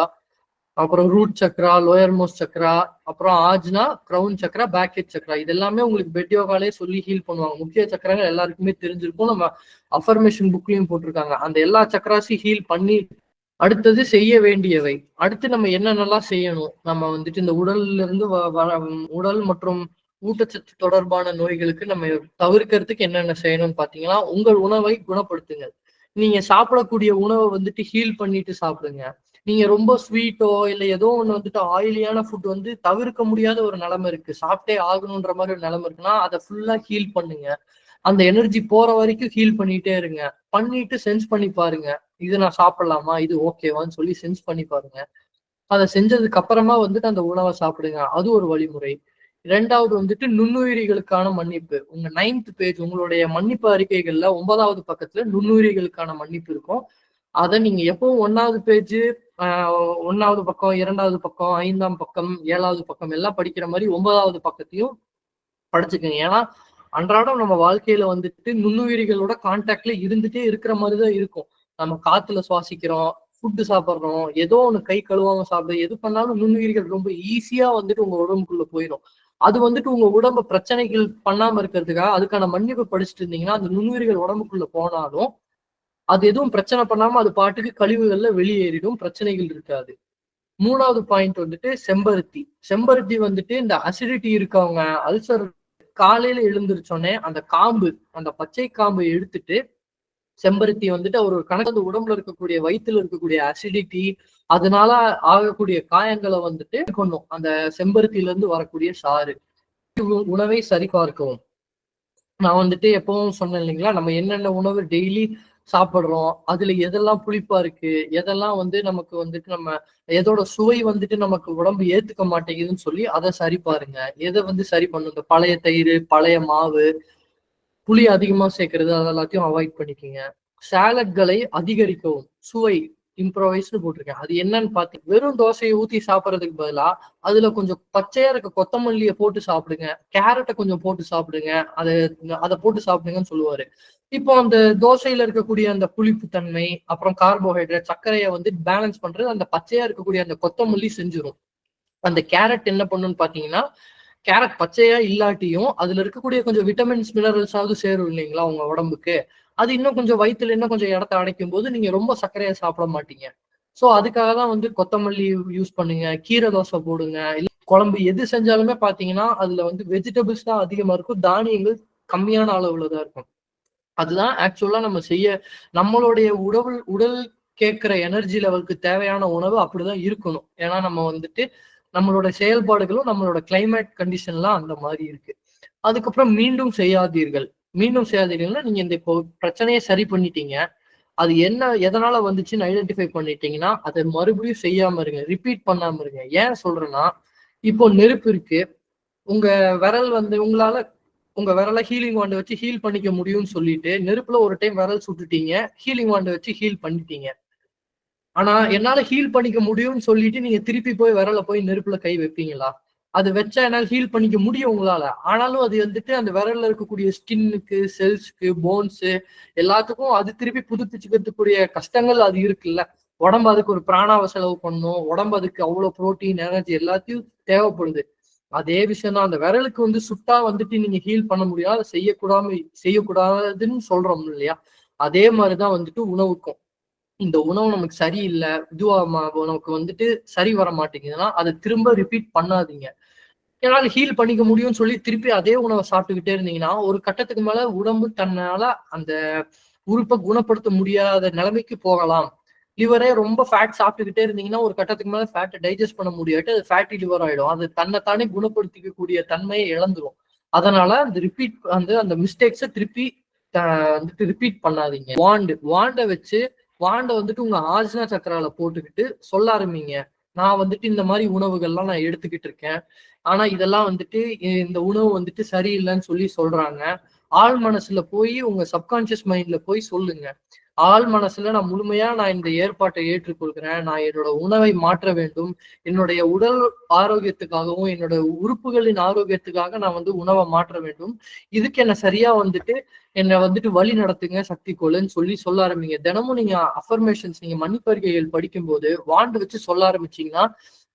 அப்புறம் root chakra lower most chakra அப்புறம் Ajna crown chakra back head chakra. இது எல்லாமே உங்களுக்கு bed யோகாலே சொல்லி heel பண்ணுவாங்க. முக்கிய சக்கரங்கள் எல்லாருக்குமே தெரிஞ்சிருக்கும். நம்ம அஃபர்மேஷன் புக்லயும் போட்டிருக்காங்க. அந்த எல்லா சக்கராஸையும் ஹீல் பண்ணி அடுத்தது செய்ய வேண்டியவை. அடுத்து நம்ம என்னென்னலாம் செய்யணும்? நம்ம வந்துட்டு இந்த உடல்ல இருந்து வ- உடல் மற்றும் ஊட்டச்சத்து தொடர்பான நோய்களுக்கு நம்ம தவிர்க்கிறதுக்கு என்னென்ன செய்யணும்னு பாத்தீங்கன்னா உங்கள் உணவை குணப்படுத்துங்கள். நீங்க சாப்பிடக்கூடிய உணவை வந்துட்டு ஹீல் பண்ணிட்டு சாப்பிடுங்க. நீங்க ரொம்ப ஸ்வீட்டோ இல்ல ஏதோ ஒண்ணு வந்துட்டு ஆயிலியான ஃபுட் வந்து தவிர்க்க முடியாத ஒரு நிலைமை இருக்கு. சாப்பிட்டே ஆகணுன்ற மாதிரி ஒரு நிலைமை இருக்குன்னா அதை ஃபுல்லா ஹீல் பண்ணுங்க. அந்த எனர்ஜி போற வரைக்கும் ஹீல் பண்ணிட்டே இருங்க. பண்ணிட்டு சென்ஸ் பண்ணி பாருங்க. இது நான் சாப்பிடலாமா? இது ஓகேவான்னு சொல்லி சென்ஸ் பண்ணி பாருங்க. அதை செஞ்சதுக்கு அப்புறமா வந்துட்டு அந்த உணவை சாப்பிடுங்க. அது ஒரு வழிமுறை. ரெண்டாவது வந்துட்டு நுண்ணுயிரிகளுக்கான மன்னிப்பு. உங்க நைன்த் பேஜ் உங்களுடைய மன்னிப்பு அறிக்கைகள்ல ஒன்பதாவது பக்கத்துல நுண்ணுயிரிகளுக்கான மன்னிப்பு இருக்கும். அதை நீங்க எப்பவும் ஒன்னாவது பேஜ் ஒன்னாவது பக்கம் இரண்டாவது பக்கம் ஐந்தாம் பக்கம் ஏழாவது பக்கம் எல்லாம் படிக்கிற மாதிரி ஒன்பதாவது பக்கத்தையும் படிச்சுக்கோங்க. ஏன்னா அன்றாடம் நம்ம வாழ்க்கையில வந்துட்டு நுண்ணுயிரிகளோட கான்டாக்ட்ல இருந்துட்டே இருக்கிற மாதிரி தான் இருக்கும். நம்ம காத்துல சுவாசிக்கிறோம் ஃபுட்டு சாப்பிட்றோம் ஏதோ ஒண்ணு கை கழுவாம சாப்பிட எது பண்ணாலும் நுண்ணுயிரிகள் ரொம்ப ஈஸியா வந்துட்டு உங்க உடம்புக்குள்ள போயிடும் அது வந்துட்டு உங்க உடம்பு பிரச்சனைகள் பண்ணாம இருக்கிறதுக்காக அதுக்கான மன்னிப்பு படிச்சுட்டு இருந்தீங்கன்னா அந்த நுண்ணுயிரிகள் உடம்புக்குள்ள போனாலும் அது எதுவும் பிரச்சனை பண்ணாம அது பாட்டுக்கு கழிவுகள்ல வெளியேறிடும் பிரச்சனைகள் இருக்காது. மூணாவது பாயிண்ட் வந்துட்டு செம்பருத்தி. செம்பருத்தி வந்துட்டு இந்த அசிடிட்டி இருக்கவங்க அல்சர் காலையில எழுந்திருச்சோடனே அந்த காம்பு அந்த பச்சை காம்பு எடுத்துட்டு செம்பருத்தி வந்துட்டு ஒரு கணக்கு அந்த உடம்புல இருக்கக்கூடிய வயிற்றுல இருக்கக்கூடிய அசிடிட்டி அதனால ஆகக்கூடிய காயங்களை வந்துட்டு கொண்டும் அந்த செம்பருத்தில இருந்து வரக்கூடிய சாறு. உணவை சரி பார்க்கவும் நான் வந்துட்டு எப்பவும் சொன்னேன் இல்லைங்களா நம்ம என்னென்ன உணவு டெய்லி சாப்பிடுறோம். அதுல எதெல்லாம் புளிப்பா இருக்கு? எதெல்லாம் வந்து நமக்கு வந்துட்டு நம்ம எதோட சுவை வந்துட்டு நமக்கு உடம்பு ஏத்துக்க மாட்டேங்குதுன்னு சொல்லி அதை சரி பாருங்க. எதை வந்து சரி பண்ணுங்க பழைய தயிர் பழைய மாவு புளி அதிகமா சேர்க்கறது அதெல்லாத்தையும் அவாய்ட் பண்ணிக்கோங்க. சாலட்களை அதிகரிக்கவும். சுவை இம்ப்ரோவைஸ்னு போட்டிருக்கேன். அது என்னன்னு பார்த்து வெறும் தோசையை ஊத்தி சாப்பிட்றதுக்கு பதிலா அதுல கொஞ்சம் பச்சையா இருக்க கொத்தமல்லியை போட்டு சாப்பிடுங்க. கேரட்டை கொஞ்சம் போட்டு சாப்பிடுங்க. அதை அதை போட்டு சாப்பிடுங்கன்னு சொல்லுவாரு. இப்போ அந்த தோசையில இருக்கக்கூடிய அந்த புளிப்பு தன்மை அப்புறம் கார்போஹைட்ரேட் சர்க்கரையை வந்து பேலன்ஸ் பண்றது அந்த பச்சையா இருக்கக்கூடிய அந்த கொத்தமல்லி செஞ்சிடும் அந்த கேரட் என்ன பண்ணுன்னு பாத்தீங்கன்னா கேரட் பச்சையா இல்லாட்டியும் அதுல இருக்கக்கூடிய கொஞ்சம் விட்டமின்ஸ் மினரல்ஸாவது சேரும் இல்லைங்களா உங்க உடம்புக்கு? அது இன்னும் கொஞ்சம் வயிற்றுல இன்னும் கொஞ்சம் இடத்த அடைக்கும் போது நீங்க ரொம்ப சர்க்கரையை சாப்பிட மாட்டீங்க. ஸோ அதுக்காக தான் வந்து கொத்தமல்லி யூஸ் பண்ணுங்க கீரை தோசை போடுங்க இல்லை குழம்பு எது செஞ்சாலுமே பார்த்தீங்கன்னா அதுல வந்து வெஜிடபிள்ஸ் தான் அதிகமா இருக்கும் தானியங்கள் கம்மியான அளவுல தான் இருக்கும். அதுதான் ஆக்சுவலா நம்ம செய்ய நம்மளுடைய உடல் உடல் கேட்கிற எனர்ஜி லெவலுக்கு தேவையான உணவு அப்படிதான் இருக்கணும். ஏன்னா நம்ம வந்துட்டு நம்மளோட செயல்பாடுகளும் நம்மளோட கிளைமேட் கண்டிஷன்லாம் அந்த மாதிரி இருக்கு. அதுக்கப்புறம் மீண்டும் செய்யாதீர்கள். மீண்டும் செய்யாதீங்கன்னா நீங்க இந்த இப்போ பிரச்சனையை சரி பண்ணிட்டீங்க. அது என்ன எதனால வந்துச்சுன்னு ஐடென்டிஃபை பண்ணிட்டீங்கன்னா அதை மறுபடியும் செய்யாம இருங்க. ரிப்பீட் பண்ணாம இருங்க. ஏன் சொல்றேன்னா இப்போ நெருப்பு இருக்கு. உங்க விரல் வந்து உங்களால உங்க விரல ஹீலிங் வாண்டை வச்சு ஹீல் பண்ணிக்க முடியும்னு சொல்லிட்டு நெருப்புல ஒரு டைம் விரல் சுட்டுட்டீங்க. ஹீலிங் வாண்டை வச்சு ஹீல் பண்ணிட்டீங்க. ஆனா என்னால ஹீல் பண்ணிக்க முடியும்னு சொல்லிட்டு நீங்க திருப்பி போய் விரல போய் நெருப்புல கை வைப்பீங்களா? அது வச்சா என்னால் ஹீல் பண்ணிக்க முடியும் உங்களால. ஆனாலும் அது வந்துட்டு அந்த விரல்ல இருக்கக்கூடிய ஸ்கின்னுக்கு செல்ஸ்க்கு போன்ஸு எல்லாத்துக்கும் அது திருப்பி புதுப்பிச்சுக்கிறதுக்குரிய கஷ்டங்கள் அது இருக்குல்ல. உடம்பு அதுக்கு ஒரு பிராணாவ செலவு பண்ணும். உடம்பு அதுக்கு அவ்வளவு புரோட்டீன் எனர்ஜி எல்லாத்தையும் தேவைப்படுது. அதே விஷயம் தான். அந்த விரலுக்கு வந்து சுட்டா வந்துட்டு நீங்க ஹீல் பண்ண முடியாது. அதை செய்யக்கூடாம செய்யக்கூடாதுன்னு சொல்றோம் இல்லையா? அதே மாதிரிதான் வந்துட்டு உணவுக்கும். இந்த உணவு நமக்கு சரியில்லை இதுவா நமக்கு வந்துட்டு சரி வர மாட்டேங்குதுன்னா அதை திரும்ப ரிப்பீட் பண்ணாதீங்க. என்னால் ஹீல் பண்ணிக்க முடியும்னு சொல்லி திருப்பி அதே உணவை சாப்பிட்டுக்கிட்டே இருந்தீங்கன்னா ஒரு கட்டத்துக்கு மேல உடம்பு தன்னால அந்த உறுப்பை குணப்படுத்த முடியாத நிலைமைக்கு போகலாம். லிவரே ரொம்ப ஃபேட் சாப்பிட்டுக்கிட்டே இருந்தீங்கன்னா ஒரு கட்டத்துக்கு மேல ஃபேட்டை டைஜஸ்ட் பண்ண முடியாட்டு அது ஃபேட்டி லிவர் ஆயிடும். அது தன்னைத்தானே குணப்படுத்திக்கக்கூடிய தன்மையை இழந்துரும். அதனால அந்த ரிப்பீட் வந்து அந்த மிஸ்டேக்ஸை திருப்பி வந்துட்டு ரிப்பீட் பண்ணாதீங்க. வாண்டு வாண்டை வச்சு வாண்டை வந்துட்டு உங்க ஆஜ்னா சக்கரால போட்டுக்கிட்டு சொல்ல ஆரம்பிங்க. நான் வந்துட்டு இந்த மாதிரி உணவுகள்லாம் நான் எடுத்துக்கிட்டு இருக்கேன். ஆனா இதெல்லாம் வந்துட்டு இந்த உணவு வந்துட்டு சரியில்லைன்னு சொல்லி சொல்றாங்க. ஆள் மனசுல போய் உங்க சப்கான்சியஸ் மைண்ட்ல போய் சொல்லுங்க. ஆள் மனசுல நான் முழுமையா நான் இந்த ஏற்பாட்டை ஏற்றுக்கொள்கிறேன். நான் என்னோட உணவை மாற்ற வேண்டும். என்னுடைய உடல் ஆரோக்கியத்துக்காகவும் என்னோட உறுப்புகளின் ஆரோக்கியத்துக்காக நான் வந்து உணவை மாற்ற வேண்டும். இதுக்கு என்ன சரியா வந்துட்டு என்னை வந்துட்டு வழி நடத்துங்க சக்தி கோலுன்னு சொல்லி சொல்ல ஆரம்பிங்க. தினமும் நீங்க அஃபர்மேஷன்ஸ் நீங்க மன்னிப்பறிக்கைகள் படிக்கும் போது வாண்டு வச்சு சொல்ல ஆரம்பிச்சீங்கன்னா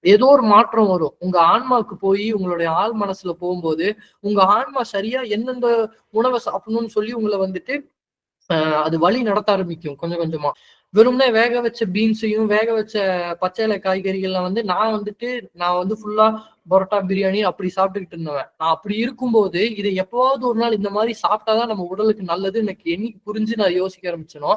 ஏதோ ஒரு மாற்றம் வரும். உங்க ஆன்மாவுக்கு போய் உங்களுடைய ஆள் மனசுல போகும்போது உங்க ஆன்மா சரியா எந்தெந்த உணவை சாப்பிடணும்னு சொல்லி உங்களை வந்துட்டு அது வழி நடத்த ஆரம்பிக்கும் கொஞ்சம் கொஞ்சமா. வெறும்னே வேக வச்ச பீன்ஸையும் வேக வச்ச பச்சை இலை காய்கறிகள்லாம் வந்து நான் வந்துட்டு நான் வந்து ஃபுல்லா பரோட்டா பிரியாணி அப்படி சாப்பிட்டுக்கிட்டு இருந்தவன். நான் அப்படி இருக்கும்போது இதை எப்பவாவது ஒரு நாள் இந்த மாதிரி சாப்பிட்டாதான் நம்ம உடலுக்கு நல்லது எனக்கு என்னைக்கு புரிஞ்சு நான் யோசிக்க ஆரம்பிச்சனோ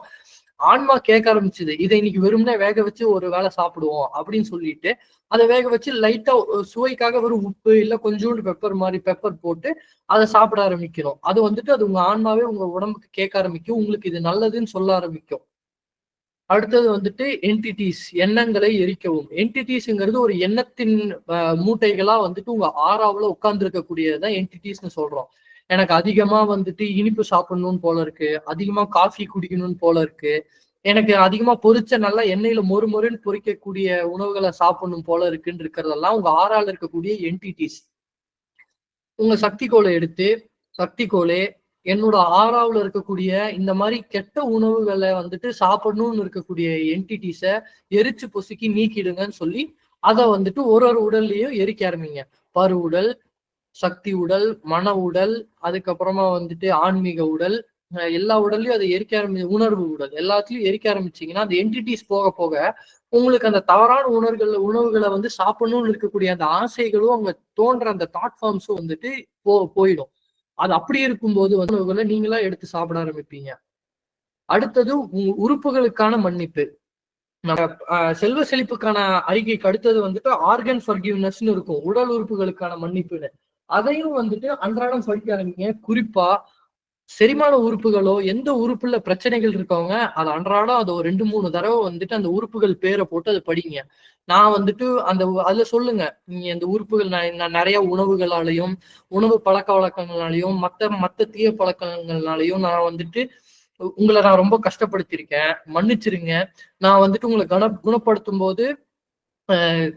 ஆன்மா கேட்க ஆரம்பிச்சது. இதை இன்னைக்கு வெறும்னே வேக வச்சு ஒரு வேலை சாப்பிடுவோம் அப்படின்னு சொல்லிட்டு அதை வேக வச்சு லைட்டா சுவைக்காக வெறும் உப்பு இல்ல கொஞ்சோண்டு பெப்பர் மாதிரி பெப்பர் போட்டு அதை சாப்பிட ஆரம்பிக்கணும் அது வந்துட்டு அது உங்க ஆன்மாவே உங்க உடம்புக்கு கேட்க ஆரம்பிக்கும். உங்களுக்கு இது நல்லதுன்னு சொல்ல ஆரம்பிக்கும். அடுத்தது வந்துட்டு என்டிட்டிஸ் எண்ணங்களை எரிக்கவும். என்டிட்டிஸ்ங்கிறது ஒரு எண்ணத்தின் மூட்டைகளா வந்துட்டு உங்க ஆறாவில உட்கார்ந்து இருக்கக்கூடியதான் என்டிட்டிஸ்னு சொல்றோம். எனக்கு அதிகமா வந்துட்டு இனிப்பு சாப்பிடணும்னு போல இருக்கு. அதிகமா காஃபி குடிக்கணும்னு போல இருக்கு. எனக்கு அதிகமா பொரிச்ச நல்லா எண்ணெயில மொறு மொறுன்னு பொரிக்கக்கூடிய உணவுகளை சாப்பிடணும் போல இருக்குன்னு இருக்கிறதெல்லாம் உங்க ஆறால இருக்கக்கூடிய என்டிடிஸ் உங்க சக்தி கோலை எடுத்து சக்தி கோலே என்னோட ஆறாவில் இருக்கக்கூடிய இந்த மாதிரி கெட்ட உணவுகளை வந்துட்டு சாப்பிடணும்னு இருக்கக்கூடிய என்டிட்டிஸை எரிச்சு பொசுக்கி நீக்கிடுங்கன்னு சொல்லி அதை வந்துட்டு ஒரு ஒரு உடல்லையும் எரிக்க ஆரம்பிங்க. பரு உடல் சக்தி உடல் மன உடல் அதுக்கப்புறமா வந்துட்டு ஆன்மீக உடல் எல்லா உடல்லையும் அதை எரிக்க ஆரம்பி உணர்வு உடல். எல்லாத்துலயும் எரிக்க ஆரம்பிச்சிங்கன்னா அந்த என்டிட்டிஸ் போக போக உங்களுக்கு அந்த தவறான உணர்வுகள் உணவுகளை வந்து சாப்பிடணும்னு இருக்கக்கூடிய அந்த ஆசைகளும் அவங்க தோன்ற அந்த தாட் ஃபார்ம்ஸும் வந்துட்டு போ போயிடும். அது அப்படி இருக்கும்போது வந்து உணவுகளை நீங்களா எடுத்து சாப்பிட ஆரம்பிப்பீங்க. அடுத்தது உறுப்புகளுக்கான மன்னிப்பு. செல்வ செழிப்புக்கான அறிக்கைக்கு அடுத்தது வந்துட்டு ஆர்கன் ஃபர்கிவ்னஸ்னு இருக்கும். உடல் உறுப்புகளுக்கான மன்னிப்புன்னு. அதையும் வந்துட்டு அன்றாடம் சொல்லிக்க ஆரம்பிங்க. குறிப்பா செரிமான உறுப்புகளோ எந்த உறுப்புல பிரச்சனைகள் இருக்கவங்க அது அன்றாடம் அதை ஒரு ரெண்டு மூணு தடவை வந்துட்டு அந்த உறுப்புகள் பேரை போட்டு அதை படிங்க. நான் வந்துட்டு அந்த அதுல சொல்லுங்க. நீங்க இந்த உறுப்புகள் நான் நிறைய உணவுகளாலையும் உணவு பழக்க வழக்கங்களாலையும் மத்த மத்த தீய பழக்கங்கள்னாலையும் நான் வந்துட்டு உங்களை நான் ரொம்ப கஷ்டப்படுத்தியிருக்கேன். மன்னிச்சிருங்க. நான் வந்துட்டு உங்களை குண குணப்படுத்தும் போது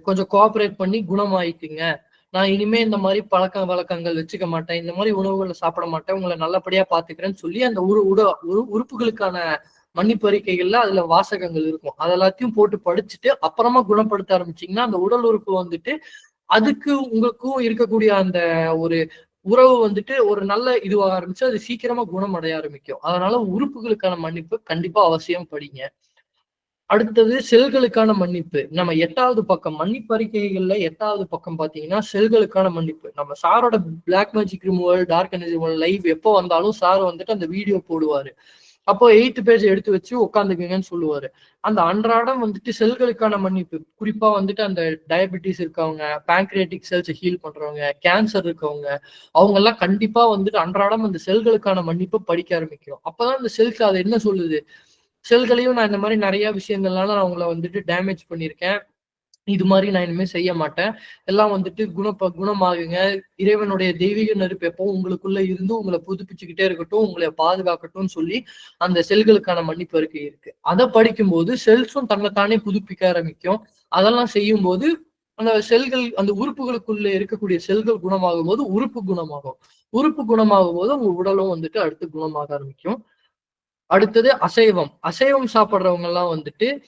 கொஞ்சம் கோஆபரேட் பண்ணி குணமாயிக்குங்க. நான் இனிமே இந்த மாதிரி பழக்க வழக்கங்கள் வச்சுக்க மாட்டேன். இந்த மாதிரி உணவுகளை சாப்பிட மாட்டேன். உங்களை நல்லபடியா பாத்துக்கிறேன்னு சொல்லி அந்த உரு உட உரு- உறுப்புகளுக்கான மன்னிப்பு அறிக்கைகள்ல அதுல வாசகங்கள் இருக்கும். அதெல்லாத்தையும் போட்டு படிச்சுட்டு அப்புறமா குணப்படுத்த ஆரம்பிச்சீங்கன்னா அந்த உடல் உறுப்பு வந்துட்டு அதுக்கு உங்களுக்கும் இருக்கக்கூடிய அந்த ஒரு உறவு வந்துட்டு ஒரு நல்ல இதுவாக ஆரம்பிச்சு அது சீக்கிரமா குணமடைய ஆரம்பிக்கும். அதனால உறுப்புகளுக்கான மன்னிப்பு கண்டிப்பா அவசியம் படிங்க. அடுத்தது செல்களுக்கான மன்னிப்பு. நம்ம எட்டாவது பக்கம் மன்னிப்பு அறிக்கைகள்ல எட்டாவது பக்கம் பாத்தீங்கன்னா செல்களுக்கான மன்னிப்பு. நம்ம சாரோட black magic removal dark energy removal live எப்போ வந்தாலும் சார் வந்துட்டு அந்த வீடியோ போடுவாரு. அப்போ எயித்து பேஜ் எடுத்து வச்சு உட்காந்துக்குங்கன்னு சொல்லுவாரு. அந்த அன்றாடம் வந்துட்டு செல்களுக்கான மன்னிப்பு. குறிப்பா வந்துட்டு அந்த டயபெட்டிஸ் இருக்கவங்க பேங்க்ரியட்டிக் செல்ஸ் ஹீல் பண்றவங்க கேன்சர் இருக்கவங்க அவங்க எல்லாம் கண்டிப்பா வந்துட்டு அன்றாடம் அந்த செல்களுக்கான மன்னிப்பு படிக்க ஆரம்பிக்கும். அப்பதான் அந்த செல்ஸ் அதை என்ன சொல்லுது? செல்களையும் நான் இந்த மாதிரி நிறைய விஷயங்கள்னால நான் உங்களை வந்துட்டு டேமேஜ் பண்ணியிருக்கேன். இது மாதிரி நான் இனிமேல் செய்ய மாட்டேன். எல்லாம் வந்துட்டு குணப்ப குணமாகுங்க. இறைவனுடைய தெய்வீக நெருப்பு எப்போ உங்களுக்குள்ள இருந்து உங்களை புதுப்பிச்சுக்கிட்டே இருக்கட்டும் உங்களை பாதுகாக்கட்டும்னு சொல்லி அந்த செல்களுக்கான மன்னிப்பு அறிக்கை இருக்கு. அதை படிக்கும்போது செல்ஸும் தன்னைத்தானே புதுப்பிக்க ஆரம்பிக்கும். அதெல்லாம் செய்யும்போது அந்த செல்கள் அந்த உறுப்புகளுக்குள்ள இருக்கக்கூடிய செல்கள் குணமாகும் போது உறுப்பு குணமாகும். உறுப்பு குணமாகும் போது உங்க உடலும் வந்துட்டு அடுத்து குணமாக ஆரம்பிக்கும். அடுத்தது அசைவம். அசைவம் சாப்பிட்றவங்க எல்லாம் வந்துட்டு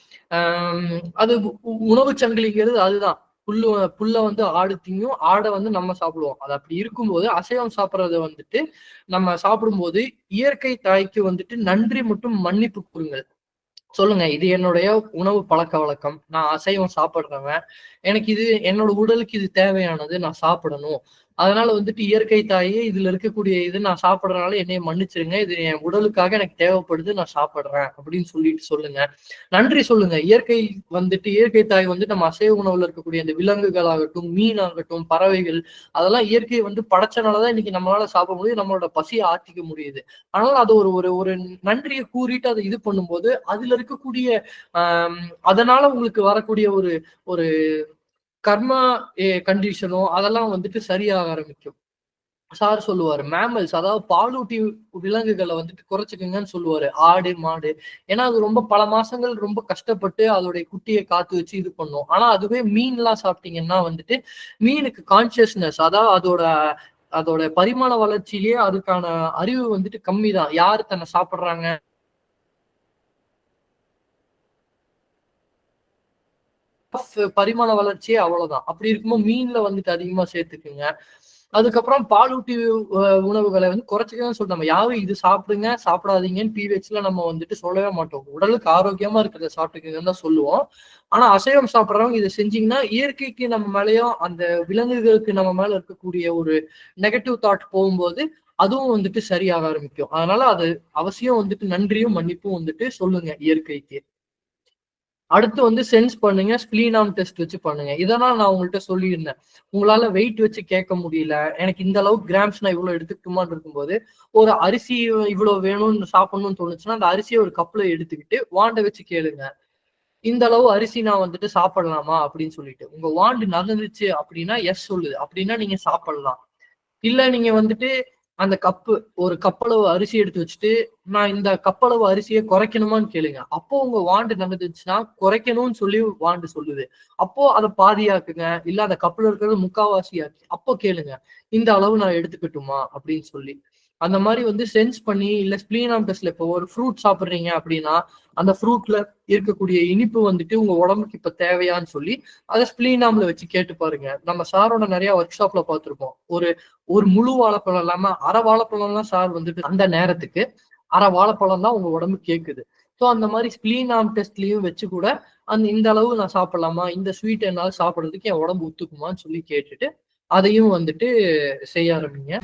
அது உ- உணவு சங்கிலிங்கிறது அதுதான். புல்லு புல்ல வந்து ஆடு திங்கும் ஆடை வந்து நம்ம சாப்பிடுவோம். அது அப்படி இருக்கும்போது அசைவம் சாப்பிட்றத வந்துட்டு நம்ம சாப்பிடும்போது இயற்கை தாய்க்கு வந்துட்டு நன்றி மற்றும் மன்னிப்பு கூறுங்கள். சொல்லுங்க இது என்னுடைய உணவு பழக்க வழக்கம். நான் அசைவம் சாப்பிட்றவன். எனக்கு இது என்னோட உடலுக்கு இது தேவையானது. நான் சாப்பிடணும். அதனால வந்துட்டு இயற்கை தாயே இதுல இருக்கக்கூடிய இது நான் சாப்பிடுறதுனால என்னைய மன்னிச்சிருங்க. இது என் உடலுக்காக எனக்கு தேவைப்படுது நான் சாப்பிடுறேன் அப்படின்னு சொல்லிட்டு சொல்லுங்க. நன்றி சொல்லுங்க. இயற்கை வந்துட்டு இயற்கை தாய் வந்து நம்ம அசைவ உணவுல இருக்கக்கூடிய அந்த விலங்குகள் ஆகட்டும் மீன் ஆகட்டும் பறவைகள் அதெல்லாம் இயற்கையை வந்து படைச்சனாலதான் இன்னைக்கு நம்மளால சாப்பிட முடியும் நம்மளோட பசியை ஆத்திக்க முடியுது. அதனால அது ஒரு ஒரு ஒரு நன்றியை கூறிட்டு அதை இது பண்ணும்போது அதுல இருக்கக்கூடிய ஆஹ் அதனால உங்களுக்கு வரக்கூடிய ஒரு ஒரு கர்மா கண்டிஷனோ அதெல்லாம் வந்துட்டு சரியாக ஆரம்பிக்கும். சார் சொல்லுவாரு மேமல்ஸ் அதாவது பாலூட்டி விலங்குகளை வந்துட்டு குறைச்சிக்கங்கன்னு சொல்லுவாரு ஆடு மாடு. ஏன்னா அது ரொம்ப பல மாசங்கள் ரொம்ப கஷ்டப்பட்டு அதோடைய குட்டியை காத்து வச்சு இது பண்ணும். ஆனா அதுவே மீன்லாம் சாப்பிட்டீங்கன்னா வந்துட்டு மீனுக்கு கான்சியஸ்னஸ் அதாவது அதோட அதோட பரிமாண வளர்ச்சியிலேயே அதுக்கான அறிவு வந்துட்டு கம்மி தான் யார் தன்னை சாப்பிடுறாங்க? பரிமாண வளர்ச்சியே அவ்வளவுதான். அப்படி இருக்கும்போது மீன்ல வந்துட்டு அதிகமா சேர்த்துக்குங்க. அதுக்கப்புறம் பாலூட்டி உணவுகளை வந்து குறைச்சிக்கதான் சொல்றோம் நம்ம யாரும் இது சாப்பிடுங்க சாப்பிடாதீங்கன்னு பிஹெச்ல நம்ம வந்துட்டு சொல்லவே மாட்டோம். உடலுக்கு ஆரோக்கியமா இருக்கிறத சாப்பிட்டுக்குங்கன்னு தான் சொல்லுவோம். ஆனா அசைவம் சாப்பிட்றவங்க இதை செஞ்சீங்கன்னா இயற்கைக்கு நம்ம மேலேயும் அந்த விலங்குகளுக்கு நம்ம மேல இருக்கக்கூடிய ஒரு நெகட்டிவ் தாட் போகும்போது அதுவும் வந்துட்டு சரியாக ஆரம்பிக்கும். அதனால அது அவசியம் வந்துட்டு நன்றியும் மன்னிப்பும் வந்துட்டு சொல்லுங்க இயற்கைக்கு. அடுத்து வந்து சென்ஸ் பண்ணுங்க ஸ்பிளீனாம் டெஸ்ட் வச்சு பண்ணுங்க. இதெல்லாம் நான் உங்கள்கிட்ட சொல்லியிருந்தேன். உங்களால வெயிட் வச்சு கேட்க முடியல. எனக்கு இந்த அளவுக்கு கிராம்ஸ் நான் இவ்வளவு எடுத்துக்கிட்டுமான்னு இருக்கும்போது ஒரு அரிசி இவ்வளவு வேணும்னு சாப்பிடணும்னு தோணுச்சுன்னா அந்த அரிசியை ஒரு கப்ல எடுத்துக்கிட்டு வாண்டை வச்சு கேளுங்க. இந்த அளவு அரிசி நான் வந்துட்டு சாப்பிடலாமா அப்படின்னு சொல்லிட்டு. உங்க வாண்டு நகர்ந்துச்சு அப்படின்னா எஸ் சொல்லுது. அப்படின்னா நீங்க சாப்பிடலாம். இல்ல நீங்க வந்துட்டு அந்த கப்பு ஒரு கப்பளவு அரிசி எடுத்து வச்சுட்டு நான் இந்த கப்பளவு அரிசியை குறைக்கணுமான்னு கேளுங்க. அப்போ உங்க வாண்டு நடந்துச்சுன்னா குறைக்கணும்னு சொல்லி வாண்டு சொல்லுது. அப்போ அதை பாதியாக்குங்க. இல்ல அந்த கப்பல இருக்கிறது முக்காவாசி ஆக்கி அப்போ கேளுங்க இந்த அளவு நான் எடுத்துக்கட்டுமா? அப்படின்னு சொல்லி. அந்த மாதிரி வந்து சென்ஸ் பண்ணி இல்ல ஸ்பிளீனாம் இப்போ ஒரு ஃப்ரூட் சாப்பிடுறீங்க அப்படின்னா அந்த ஃப்ரூட்ல இருக்கக்கூடிய இனிப்பு வந்துட்டு உங்க உடம்புக்கு இப்ப தேவையான்னு சொல்லி அதை ஸ்பிளீனாம்ல வச்சு கேட்டு பாருங்க. நம்ம சாரோட நிறைய ஒர்க் ஷாப்ல பார்த்துருப்போம். ஒரு ஒரு முழு வாழைப்பழம் இல்லாம அரை வாழைப்பழம்லாம் சார் வந்துட்டு அந்த நேரத்துக்கு அரை வாழைப்பழம் தான் உங்க உடம்பு கேக்குது. ஸோ அந்த மாதிரி ஸ்பிளீனாம் டெஸ்ட்லயும் வச்சு கூட அந்த இந்த அளவு நான் சாப்பிடலாமா? இந்த ஸ்வீட் என்னால சாப்பிடுறதுக்கு என் உடம்பு ஒத்துக்குமான்னு சொல்லி கேட்டுட்டு அதையும் வந்துட்டு செய்ய ஆரம்பிங்க.